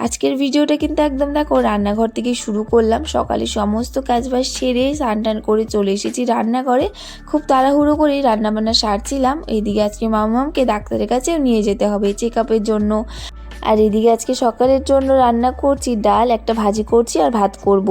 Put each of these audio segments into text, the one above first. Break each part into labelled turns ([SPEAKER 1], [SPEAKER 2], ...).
[SPEAKER 1] আজকের ভিডিওটা কিন্তু একদম দেখো, রান্নাঘর থেকে শুরু করলাম। সকালে সমস্ত কাজবাজ সেরে স্নান টান করে চলে এসেছি রান্নাঘরে। খুব তাড়াহুড়ো করে রান্নাবান্না সারছিলাম। এইদিকে আজকে মামামকে ডাক্তারের কাছেও নিয়ে যেতে হবে চেক জন্য। আর এদিকে আজকে সকালের জন্য রান্না করছি ডাল, একটা ভাজি করছি আর ভাত করব।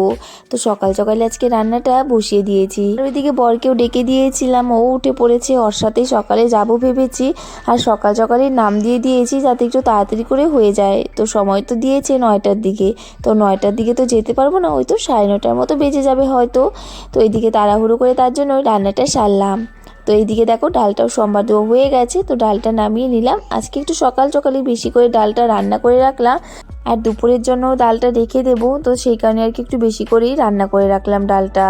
[SPEAKER 1] তো সকাল সকালে আজকে রান্নাটা বসিয়ে দিয়েছি। আর ওইদিকে বরকেও ডেকে দিয়েছিলাম, ও উঠে পড়েছে ওর সাথেই সকালে যাব ভেবেছি। আর সকাল সকালে নাম দিয়ে দিয়েছি যাতে একটু তাড়াতাড়ি করে হয়ে যায়। তো সময় তো দিয়েছে নয়টার দিকে। তো নয়টার দিকে তো যেতে পারব না, ওই তো সাড়ে নটার মতো বেজে যাবে হয়তো। তো এদিকে তাড়াহুড়ো করে তার জন্য রান্নাটা সারলাম। তো এইদিকে দেখো ডালটাও সোমবার দেওয়া হয়ে গেছে, তো ডালটা নামিয়ে নিলাম। আজকে একটু সকাল সকালে বেশি করে ডালটা রান্না করে রাখলাম। আর দুপুরের জন্য ডালটা রেখে দেবো, তো সেই কারণে আর কি একটু বেশি করেই রান্না করে রাখলাম ডালটা।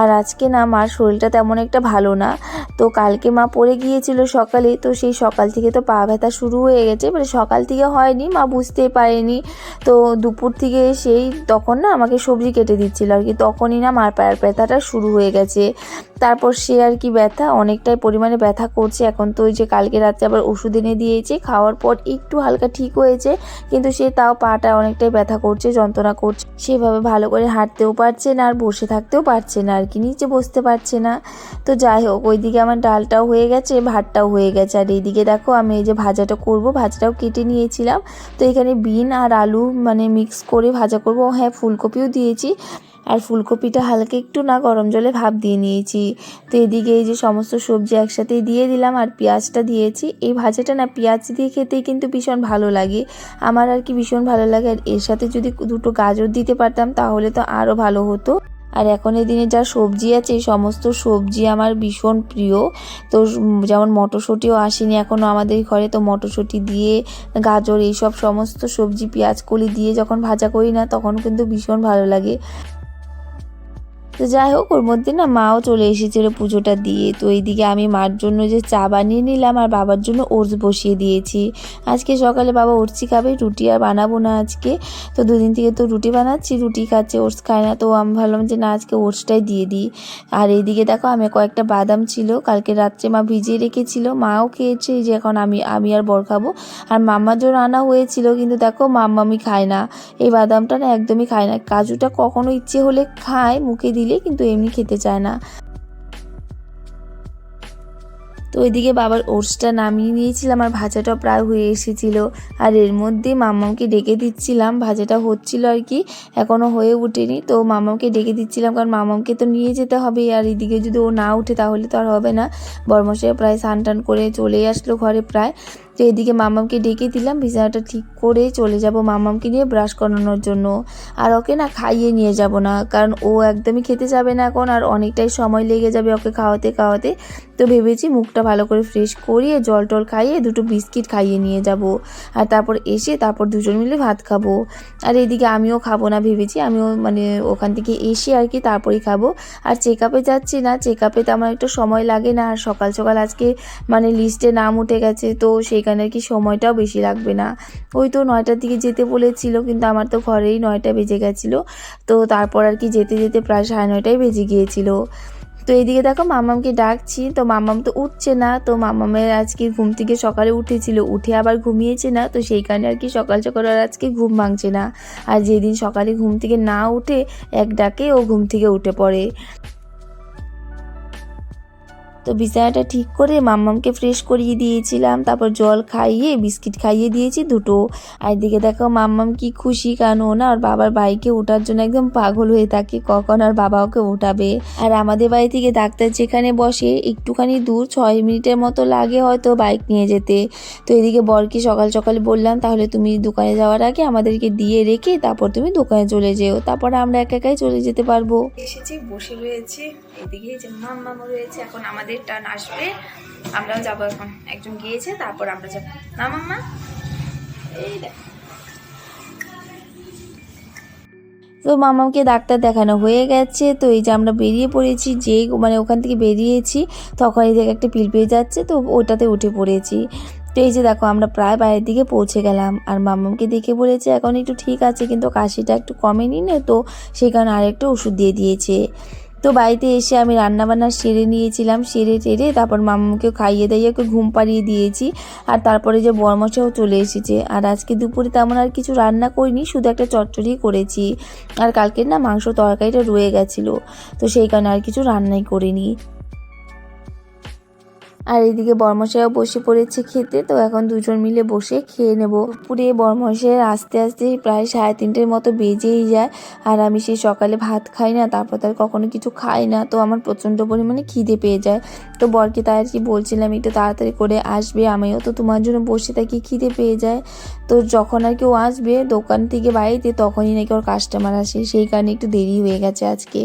[SPEAKER 1] আর আজকে না, মার শরীরটা তেমন একটা ভালো না। তো কালকে মা পড়ে গিয়েছিল সকালে, তো সেই সকাল থেকে তো পা ব্যথা শুরু হয়ে গেছে মানে সকাল থেকে হয়নি, মা বুঝতেই পারেনি। তো দুপুর থেকে সেই তখন না আমাকে সবজি কেটে দিচ্ছিল আর কি, তখনই না মার পায়ের ব্যথাটা শুরু হয়ে গেছে। তারপর সে আর কি ব্যথা, অনেকটাই পরিমাণে ব্যথা করছে। এখন তো ওই যে কালকে রাত্রে আবার ওষুধ এনে দিয়েছে, খাওয়ার পর একটু হালকা ঠিক হয়েছে, কিন্তু সে তাও পাটা অনেকটাই ব্যথা করছে, যন্ত্রণা করছে। সেভাবে ভালো করে হাঁটতেও পারছে না আর বসে থাকতেও পারছে না আর কি, নিচে বসতে পারছে না। তো যাই হোক, ওইদিকে আমার ডালটাও হয়ে গেছে, ভাতটাও হয়ে গেছে। আর এইদিকে দেখো আমি এই যে ভাজাটা করব, ভাজাটাও কেটে নিয়েছিলাম। তো এখানে বিন আর আলু মানে মিক্স করে ভাজা করব। হ্যাঁ ফুলকপিও দিয়েছি। আর ফুলকপিটা হালকা একটু না গরম জলে ভাপ দিয়ে নিয়েছি। তো এদিকে এই যে সমস্ত সবজি একসাথেই দিয়ে দিলাম আর পেঁয়াজটা দিয়েছি। এই ভাজাটা না পেঁয়াজ দিয়ে খেতেই কিন্তু ভীষণ ভালো লাগে। আমার আর কি ভীষণ ভালো লাগে। আর এর সাথে যদি দুটো গাজর দিতে পারতাম তাহলে তো আরও ভালো হতো। আর এখন এই দিনে যা সবজি আছে, এই সমস্ত সবজি আমার ভীষণ প্রিয়। তো যেমন মটরশুঁটিও আসেনি এখনও আমাদের ঘরে, তো মটরশুঁটি দিয়ে, গাজর, এইসব সমস্ত সবজি, পেঁয়াজ, কলি দিয়ে যখন ভাজা করি না, তখন কিন্তু ভীষণ ভালো লাগে। তো যাই হোক, ওর মধ্যে না মাও চলে এসেছিল পুজোটা দিয়ে। তো এইদিকে আমি মার জন্য যে চা বানিয়ে নিলাম আর বাবার জন্য ওটস বসিয়ে দিয়েছি। আজকে সকালে বাবা ওটসই খাবে, রুটি আর বানাবো না আজকে। তো দুদিন থেকে তো রুটি বানাচ্ছি, রুটি খাচ্ছে, ওটস খায় না। তো আমি ভাবলাম যে না, আজকে ওটসটাই দিয়ে দিই। আর এইদিকে দেখো, আমি কয়েকটা বাদাম ছিল, কালকে রাত্রে মা ভিজিয়ে রেখেছিল। মাও খেয়েছে যে এখন আমি আমি আর বর খাব। আর মাম্মার জন্য আনা হয়েছিল, কিন্তু দেখো মাম্মামি খায় না। এই বাদামটা না একদমই খায় না। কাজুটা কখনো ইচ্ছে হলে খায়, মুখে দিলে কিন্তু এমনি খেতে চায় না। তো ওইদিকে বাবার ওটসটা নামিয়ে নিয়েছিলাম আর ভাজাটা প্রায় হয়ে এসেছিল। আর এর মধ্যে মাম্মামকে ডেকে দিচ্ছিলাম, ভাজাটা হচ্ছিল আর কি এখনও হয়ে ওঠেনি। তো মামাকে ডেকে দিচ্ছিলাম কারণ মামাকে তো নিয়ে যেতে হবে আর এদিকে যদি ও না উঠে তাহলে তো আর হবে না। বর্মশাই প্রায় স্নান টান করে চলে আসলো ঘরে প্রায়। তো এদিকে মামামকে ডেকে দিলাম বিছানাটা ঠিক করে চলে যাব মামামকে নিয়ে ব্রাশ করানোর জন্য। আর ওকে না খাইয়ে নিয়ে যাব না, কারণ ও একদমই খেতে যাবে না এখন আর অনেকটাই সময় লেগে যাবে ওকে খাওয়াতে খাওয়াতে। তো ভেবেছি মুখটা ভালো করে ফ্রেশ করিয়ে জল টল খাইয়ে দুটো বিস্কিট খাইয়ে নিয়ে যাব। আর তারপর এসে তারপর দুজন মিলে ভাত খাব। আর এদিকে আমিও খাব না ভেবেছি, আমিও মানে ওখান থেকে এসে আর কি তারপরেই খাব। আর চেক আপে যাচ্ছি না চেক আপে তো আমার একটু সময় লাগে না, আর সকাল সকাল আজকে মানে লিস্টে নাম উঠে গেছে, তো সেইখানে আর কি সময়টাও বেশি লাগবে না। ওই তো নয়টার দিকে যেতে বলেছিল, কিন্তু আমার তো ঘরেই নয়টা বেজে গেছিল। তো তারপর আর কি যেতে যেতে প্রায় সাড়ে নয়টায় বেজে গিয়েছিল। তো এইদিকে দেখো মামামকে ডাকছি, তো মামাম তো উঠছে না। তো মামামের আজকে ঘুম থেকে সকালে উঠেছিল, উঠে আবার ঘুমিয়েছে না। তো সেই কারণে আর কি সকাল সকাল আর আজকে ঘুম ভাঙছে না। আর যেদিন সকালে ঘুম থেকে না উঠে, এক ডাকে ও ঘুম থেকে উঠে পড়ে। তো বিছানাটা ঠিক করে মাম্মামকে ফ্রেশ করিয়ে দিয়েছিলাম। তারপর জল খাইয়ে, বিস্কিট খাইয়ে দিয়েছি দুটো। আর এদিকে দেখো মাম্মাম কি খুশি ও না ওর বাবার বাইকে ওঠার জন্য একদম পাগল হয়ে থাকে, কখন আর বাবা ওকে ওঠাবে। আর আমাদের বাড়ি থেকে ডাক্তার যেখানে বসে, একটুখানি দূর, ছয় মিনিটের মতো লাগে হয়তো বাইক নিয়ে যেতে। তো এদিকে বরকে সকাল সকাল বললাম, তাহলে তুমি দোকানে যাওয়ার আগে আমাদেরকে দিয়ে রেখে তারপর তুমি দোকানে চলে যেও। তারপর আমরা একা একাই চলে যেতে পারব।
[SPEAKER 2] এসেছি, বসে রয়েছে। এদিকে যে মাম্মা রয়েছে, এখন আমাদের টার্ন আসবে। আমরাও যাব এখন। একজন গিয়েছে, তারপর আমরা যাব। না, মাম্মা? এই দেখ।
[SPEAKER 1] তো মামাকে ডাক্তার দেখানো হয়ে গেছে। তো এই যে আমরা বেরিয়ে পড়েছি, যেই মানে ওখান থেকে বেরিয়েছি, তখন এই জায়গায় একটা পিল পেয়ে যাচ্ছে, তো ওটাতে উঠে পড়েছি। তো এই যে দেখো, আমরা প্রায় বাইরের দিকে পৌঁছে গেলাম। আর মামাকে দেখে বলেছে, এখন একটু ঠিক আছে, কিন্তু কাশিটা একটু কমেনি না? তো সেই কারণে আরেকটা ওষুধ দিয়ে দিয়েছে। তো বাড়িতে এসে আমি রান্নাবান্না সেরে নিয়েছিলাম, সেরে টেরে তারপর মামাকে খাইয়ে দাইয়ে ওকে ঘুম পাড়িয়ে দিয়েছি। আর তারপরে যে বরমশাও চলে এসেছে। আর আজকে দুপুরে তেমন আর কিছু রান্না করিনি, শুধু একটা চটচড়ি করেছি। আর কালকের না মাংস তরকারিটা রয়ে গেছিল, তো সেই কারণে আর কিছু রান্নাই করিনি। আর এদিকে বর্মশাইও বসে পড়েছে খেতে, তো এখন দুজন মিলে বসে খেয়ে নেব। পুরে বর্মশাইয়ের আস্তে আস্তে প্রায় সাড়ে তিনটের মতো বেজেই যায়, আর আমি সেই সকালে ভাত খাই না, তারপর তার কখনো কিছু খাই না, তো আমার প্রচণ্ড পরিমাণে খিদে পেয়ে যায়। তো বরকে তাই আর কি বলছিলাম, একটু তাড়াতাড়ি করে আসবে, আমিও তো তোমার জন্য বসে থাকি, খিদে পেয়ে যায়। তো যখন আর কেউ আসবে দোকান থেকে বাড়িতে, তখনই নাকি ওর কাস্টমার আসে, সেই কারণে একটু দেরি হয়ে গেছে আজকে।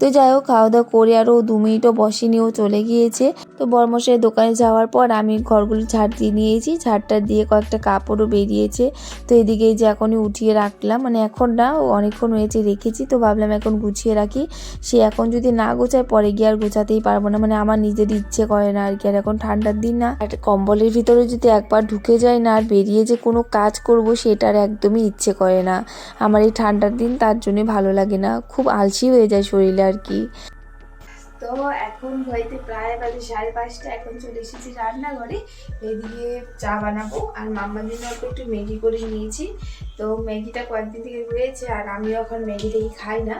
[SPEAKER 1] তো যাই হোক, খাওয়া দাওয়া করে আরও দু মিনিটও বসেনি, ও চলে গিয়েছে। তো বর্মশাই দোকানে যাওয়ার পর আমি ঘরগুলো ঝাড় দিয়ে নিয়েছি। ঝাড়টা দিয়ে কয়েকটা কাপড়ও বেরিয়েছে। তো এদিকে যে এখনই উঠিয়ে রাখলাম। মানে এখন না অনেকক্ষণ হয়েছে রেখেছি। তো ভাবলাম এখন গুছিয়ে রাখি। সে এখন যদি না গোছায়, পরে গিয়ে আর গোছাতেই পারব না। মানে আমার নিজের ইচ্ছে করে না আর কি। আর এখন ঠান্ডার দিন না একটা কম্বলের ভিতরে যদি একবার ঢুকে যায় না, আর বেরিয়ে যে কোনো কাজ করব সেটার একদমই ইচ্ছে করে না। আমার এই ঠান্ডার দিন তার জন্যই ভালো লাগে না। খুব আলসি হয়ে যায় শরীরে আর কি।
[SPEAKER 2] তো এখন হইতে প্রায় বাজে সাড়ে পাঁচটা, এখন চলে এসেছি রান্নাঘরে। এদিকে চা বানাবো, আর মাম্মার জন্য একটু ম্যাগি করে নিয়েছি। তো ম্যাগিটা কয়েকদিন থেকে রয়েছে আর আমিও এখন ম্যাগিটাই খাই না।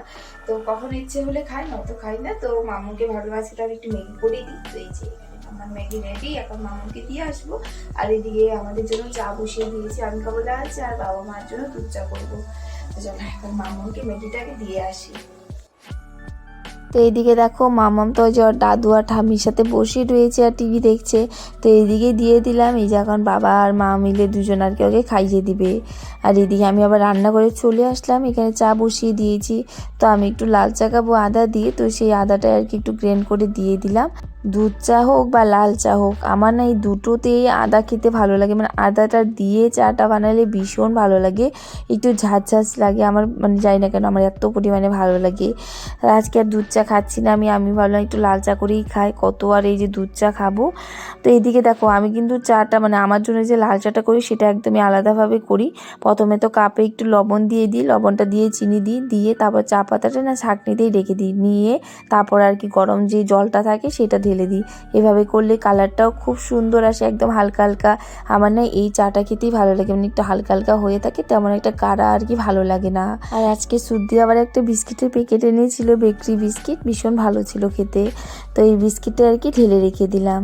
[SPEAKER 2] তো কখন ইচ্ছে হলে খাই, না তো খাই না। তো মামুকে ভাবলাম আজকে তাহলে একটু ম্যাগি করেই দিই। তো এই যে আমার ম্যাগি রেডি এখন মামুকে দিয়ে আসব। আর এদিকে আমাদের জন্য চা বসিয়ে দিয়েছি। আমি লাল চা, আর বাবা মার জন্য দুধ চা করব। তো চলো, এখন মামুকে ম্যাগিটাকে দিয়ে আসি।
[SPEAKER 1] তো এইদিকে দেখো মামাম তো যে ওর দাদু আর ঠাম্মির সাথে বসে রয়েছে আর টিভি দেখছে। তো এইদিকে দিয়ে দিলাম, এই যে এখন বাবা আর মা মিলে দুজন আর কি ওকে খাইয়ে দিবে। আর এদিকে আমি আবার রান্না করে চলে আসলাম। এখানে চা বসিয়ে দিয়েছি। তো আমি একটু লাল চা খাব আদা দিয়ে। তো সেই আদাটা আর কি একটু গ্রেন্ড করে দিয়ে দিলাম। দুধ চা হোক বা লাল চা হোক, আমার না এই দুটোতেই আদা খেতে ভালো লাগে। মানে আদাটা দিয়ে চাটা বানালে ভীষণ ভালো লাগে। একটু ঝাঁঝ ঝাঁঝ লাগে। আমার মানে জানি না কেন, আমার এত পরিমাণে ভালো লাগে। আজকে আর দুধ চা খাচ্ছি না। আমি আমি ভাবলাম একটু লাল চা করেই খাই। কত আর এই যে দুধ চা খাব। তো এইদিকে দেখো, আমি কিন্তু চাটা মানে আমার জন্য যে লাল চাটা করি, সেটা একদমই আলাদাভাবে করি। প্রথমে তো কাপে একটু লবণ দিয়ে দিই, লবণটা দিয়ে চিনি দিই, দিয়ে তারপর চা পাতাটা না ছাঁকনিতেই রেখে দিই। নিয়ে তারপর আর কি গরম যে জলটা থাকে সেটা ঢেলে দিই। এভাবে করলে কালারটাও খুব সুন্দর আসে, একদম হালকা হালকা। আমার না এই চাটা খেতেই ভালো লাগে মানে একটু হালকা হালকা হয়ে থাকে, তেমন একটা কাড়া আর কি ভালো লাগে না। আর আজকে সুদ্দি আবার একটা বিস্কিটের প্যাকেট এনেছিল, বেকরি বিস্কিট, ভীষণ ভালো ছিল খেতে। তো এই বিস্কিটটা আর কি ঢেলে রেখে দিলাম।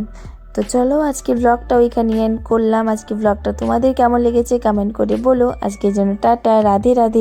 [SPEAKER 1] তো চলো আজকে ব্লগটা ওইখানে এন্ড করলাম। আজকে ব্লগটা তোমাদের কেমন লেগেছে কমেন্ট করে বলো। আজকের জন্য টাটা, রাধে রাধে